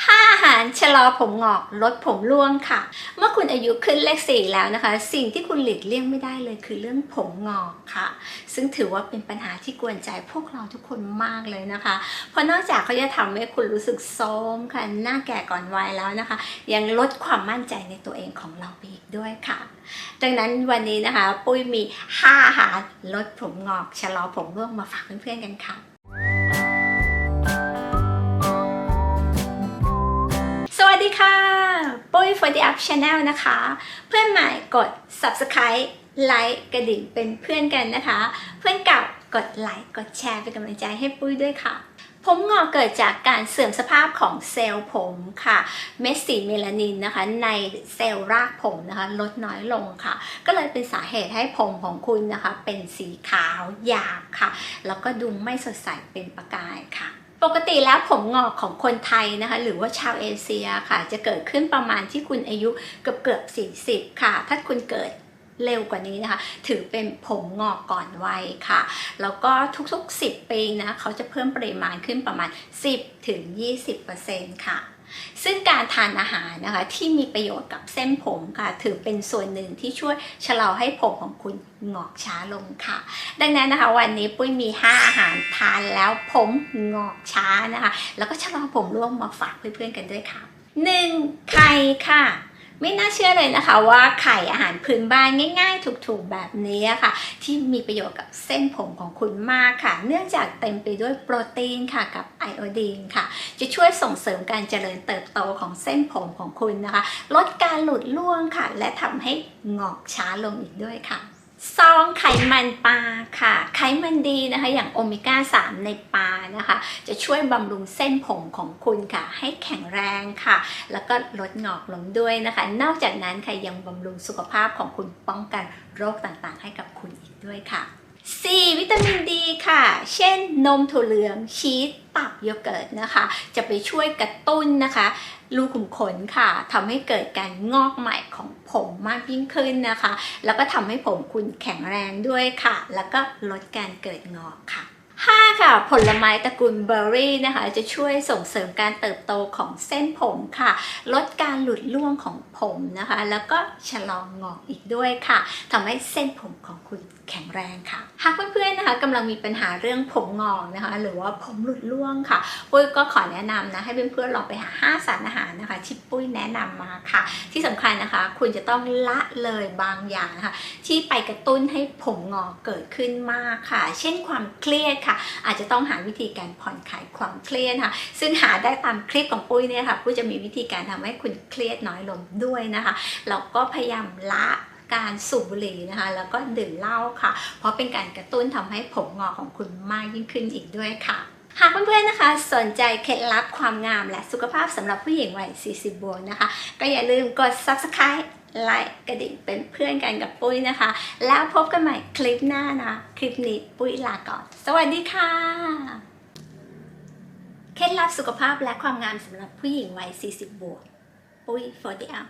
5 อาหารชะลอผมงอกลดผมร่วงค่ะ เมื่อคุณอายุขึ้นเลขสี่แล้วนะคะ สิ่งที่คุณหลีกเลี่ยงไม่ได้เลยคือเรื่องผมงอกค่ะ ซึ่งถือว่าเป็นปัญหาที่กวนใจพวกเราทุกคนมากเลยนะคะ เพราะนอกจากเขาจะทำให้คุณรู้สึกโทมค่ะหน้าแก่ก่อนวัยแล้วนะคะ ยังลดความมั่นใจในตัวเองของเราไปอีกด้วยค่ะ ดังนั้นวันนี้นะคะ ปุ้ยมี 5 อาหารลดผมงอกชะลอผมร่วงมาฝากเพื่อนๆกันค่ะ for the up channel นะคะ เพื่อนใหม่กด subscribe ไลค์กระดิ่งเป็นเพื่อนกันนะคะ เพื่อนเก่ากดไลค์กดแชร์เป็นกำลังใจให้ปุ้ยด้วยค่ะ ผมงอกเกิดจากการเสื่อมสภาพของเซลล์ผมค่ะ เม็ดสีเมลานินนะคะ ในเซลล์รากผมนะคะ ลดน้อยลงค่ะ ก็เลยเป็นสาเหตุให้ผมของคุณนะคะ เป็นสีขาวหยาบค่ะ แล้วก็ดูไม่สดใสเป็นประกายค่ะ ปกติแล้วผมงอกของคนไทยนะคะ หรือว่าชาวเอเชียค่ะ จะเกิดขึ้นประมาณที่คุณอายุเกือบเกือบ40 ค่ะ ถ้าคุณเกิด เร็วกว่านี้นะคะ ถือเป็นผมงอกก่อนวัยค่ะ แล้วก็ทุกๆ 10 ปีนะเขาจะเพิ่มปริมาณขึ้นประมาณ 10ถึง20%ค่ะซึ่งการทานอาหารนะคะที่มีประโยชน์กับเส้นผมค่ะ ถือเป็นส่วนหนึ่งที่ช่วยชะลอให้ผมของคุณงอกช้าลงค่ะ ดังนั้นนะคะ วันนี้ปุ้ยมี 5 อาหารทานแล้วผมงอกช้านะคะ แล้วก็ชะลอผมร่วงมาฝากเพื่อนๆกันด้วยค่ะ 1. ไข่ค่ะ ไม่น่าเชื่อเลยนะคะว่าไข่อาหารพื้นบ้านง่าย ๆ ถูกๆแบบนี้ค่ะ ที่มีประโยชน์กับเส้นผมของคุณมากค่ะ เนื่องจากเต็มไปด้วยโปรตีนค่ะกับไอโอดีนค่ะ จะช่วยส่งเสริมการเจริญเติบโตของเส้นผมของคุณนะคะ ลดการหลุดร่วงค่ะ และทำให้งอกช้าลงอีกด้วยค่ะ ซองไขมันปลาค่ะ ไขมันดีนะคะ อย่างโอเมก้า 3 ในปลานะคะ จะช่วยบำรุงเส้นผมของคุณค่ะ ให้แข็งแรงค่ะ แล้วก็ลดงอกลงด้วยนะคะ นอกจากนั้นค่ะยังบำรุงสุขภาพของคุณป้องกันโรคต่างๆ ให้กับคุณอีกด้วยค่ะ 4. วิตามินดี ค่ะ เช่นนมถั่วเหลืองชีสตับโยเกิร์ตนะคะ จะไปช่วยกระตุ้นนะคะรูขุมขนค่ะทำให้เกิดการงอกใหม่ของผมมากยิ่งขึ้นนะคะ แล้วก็ทำให้ผมคุณแข็งแรงด้วยค่ะ แล้วก็ลดการเกิดงอกค่ะ 5 ค่ะ ผลไม้ตระกูลเบอร์รี่นะคะ จะช่วยส่งเสริมการเติบโตของเส้นผมค่ะ ลดการหลุดร่วงของผมนะคะ แล้วก็ชะลองงอกอีกด้วยค่ะทำให้เส้นผมของคุณแข็งแรงค่ะ หากเพื่อนๆนะคะกำลังมีปัญหาเรื่องผมงอกนะคะ หรือว่าผมหลุดร่วงค่ะ ปุ้ยก็ขอแนะนำนะให้เพื่อนๆลองไปหา 5 สารอาหารนะคะที่ปุ้ยแนะนำมาค่ะ ที่สำคัญนะคะ คุณจะต้องละเลยบางอย่างนะคะที่ไปกระตุ้นให้ผมงอกเกิดขึ้นมากค่ะ เช่นความเครียดค่ะอาจจะต้องหาวิธีการผ่อนคลายความเครียดค่ะ ซึ่งหาได้ตามคลิปของปุ้ยเนี่ยค่ะปุ้ยจะมีวิธีการทำให้คุณเครียดน้อยลงด้วยนะคะแล้วก็พยายามละการสูบบุหรี่นะคะแล้วก็ดื่มเหล้าค่ะ เพราะเป็นการกระตุ้นทำให้ผมงอของคุณมากยิ่งขึ้นอีกด้วยค่ะหากเพื่อนๆนะคะ สนใจเคล็ดลับความงามและสุขภาพสำหรับผู้หญิงวัย 40 บวกนะคะ ก็อย่าลืมกด subscribe ไลค์กระดิ่งเป็นเพื่อนกันกับปุ้ยนะคะ แล้วพบกันใหม่คลิปหน้านะ คลิปนี้ปุ้ยลาก่อน สวัสดีค่ะ เคล็ดลับสุขภาพและความงามสำหรับผู้หญิงวัย 40 บวก ปุ้ย for the up